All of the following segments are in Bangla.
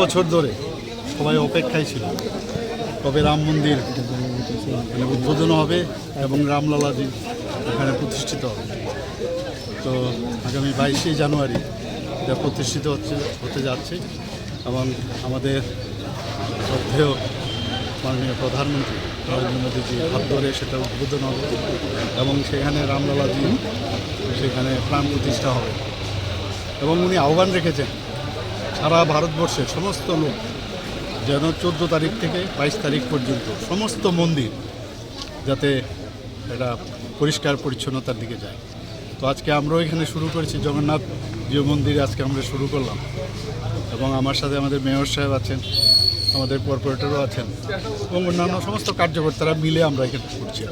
বছর ধরে সবাই অপেক্ষায় ছিল। কবে রাম মন্দির মানে উদ্বোধন হবে এবং রামলালাজি এখানে প্রতিষ্ঠিত হবে। তো আগামী বাইশে জানুয়ারি এটা প্রতিষ্ঠিত হচ্ছে, হতে যাচ্ছে এবং আমাদের শ্রদ্ধেয় মাননীয় প্রধানমন্ত্রী নরেন্দ্র মোদীজি হাত ধরে সেটা উদ্বোধন হবে এবং সেখানে রামলালাজি, সেখানে প্রাণ প্রতিষ্ঠা হবে। এবং উনি আহ্বান রেখেছেন সারা ভারতবর্ষের সমস্ত লোক যেন চোদ্দ তারিখ থেকে বাইশ তারিখ পর্যন্ত সমস্ত মন্দির যাতে এটা পরিষ্কার পরিচ্ছন্নতার দিকে যায়। তো আজকে আমরাও এখানে শুরু করেছি জগন্নাথ জিও মন্দিরে, আজকে আমরা শুরু করলাম। এবং আমার সাথে আমাদের মেয়র সাহেব আছেন, আমাদের কর্পোরেটরও আছেন, এবং অন্যান্য সমস্ত কার্যকর্তারা মিলে আমরা এখানে করছি।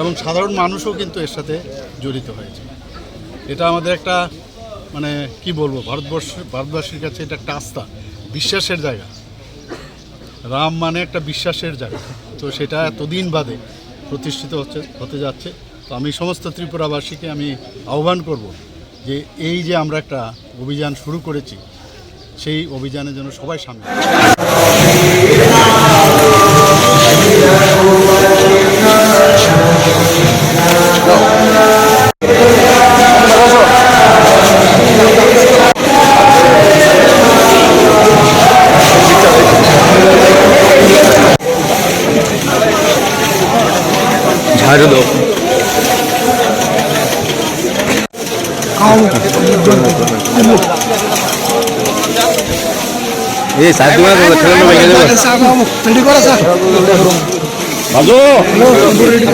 এবং সাধারণ মানুষও কিন্তু এর সাথে জড়িত হয়েছে। এটা আমাদের একটা মানে কি বলব, ভারতবর্ষ, ভারতবাসীর কাছে এটা একটা আস্থা, বিশ্বাসের জায়গা। রাম মানে একটা বিশ্বাসের জায়গা। তো সেটা এতদিন বাদে প্রতিষ্ঠিত হচ্ছে, হতে যাচ্ছে। তো আমি সমস্ত ত্রিপুরাবাসীকে আমি আহ্বান করব যে এই যে আমরা একটা অভিযান শুরু করেছি, সেই অভিযানের জন্য সবাই সামনে ঝাড়ু দাও এই সাত দিন ঠেলানো ভেঙে দেবো রেডি করা স্যার ভালো রেডি